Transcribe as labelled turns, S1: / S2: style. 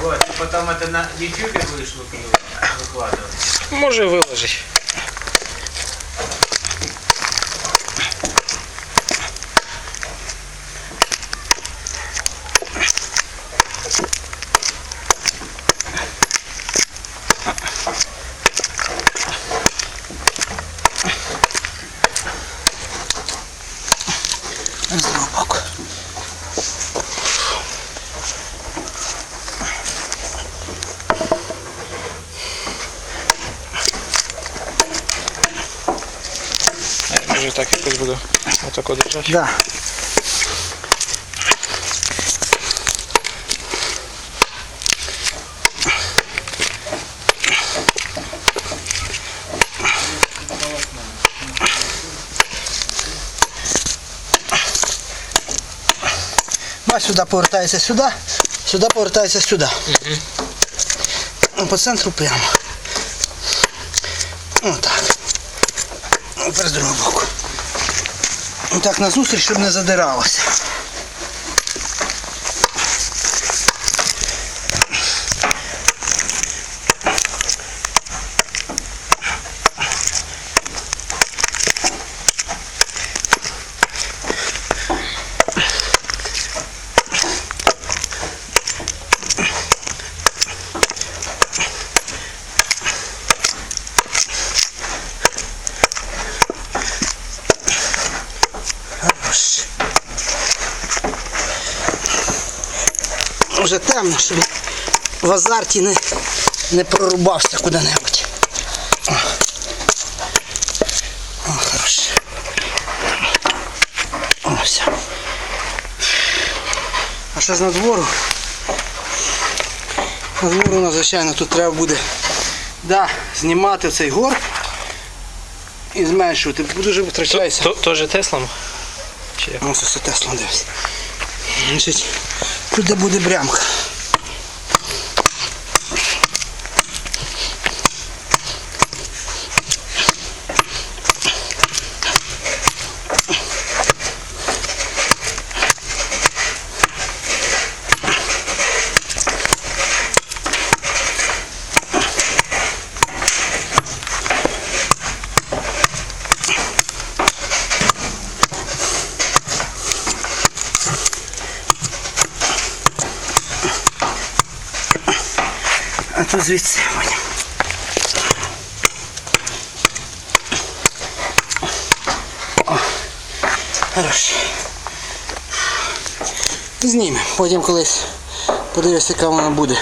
S1: Вот, и потом это на YouTube вышло, выкладывать. Ну,
S2: Може виложить.
S3: Зробок.
S2: Може так якось буду отако держати.
S3: Да. Бач, сюди повертається сюди, сюди повертається сюди. Ну, По центру прямо. Отак. Тепер з другого боку. Так назустріч, щоб не задиралося. Уже темно, щоб в азарті не, не прорубався куди-небудь. О. О, хорош. О, все. А ще з надвору. Надвору, ну, звичайно, тут треба буде да, знімати цей горб і зменшувати, дуже витрачається.
S2: То- Тоже Теслом? Чи як?
S3: Ну, це все Тесла дивись. Значить, тут буде брямка. А то звідси потім. Хорош. Знімемо. Потім колись подивимося, яка вона буде.